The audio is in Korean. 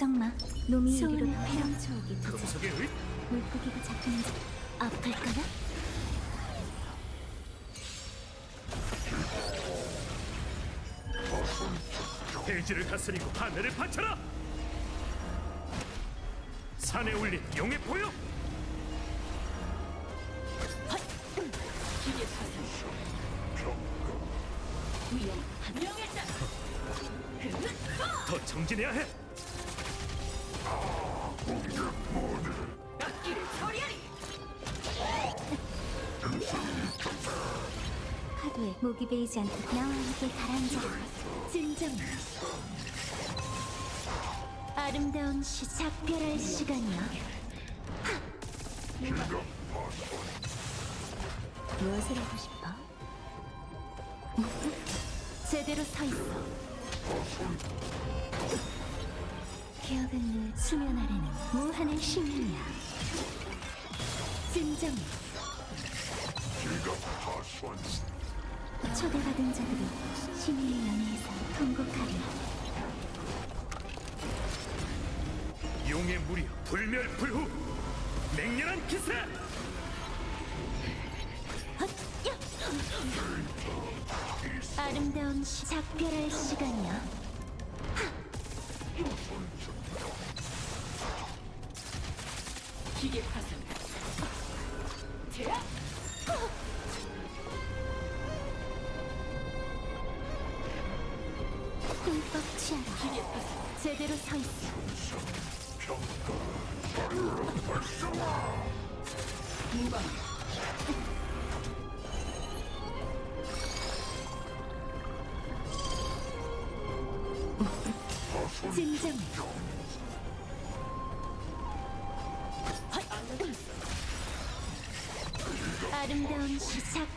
걱정 마. 놈이 이리로. 금속의 의 물고기가 잡히는지 아플까나? 대지를 다스리고 하늘을 바쳐라 산에 올린 용의. 위험 명예자. 더 정진해야 해 파도에 목이 베이지 않도록 나와 함께 가라앉아. 진정. 아름다운 시 작별할 시간이야. 무엇을 하고 싶어? 제대로 서 있어. 기억은 늘 수면 아래는 무한의 시민이야. 진정. 초대받은 자들이 신의 연회에서 통곡하리. 용의 무리여 불멸불후 맹렬한 기세 아름다운 시 작별할 시간이야. 기계 파산. 제압. 흠뻑 취하라. 기계 파산. 제대로 서 있어. 무방. 진정. 아름다운 시작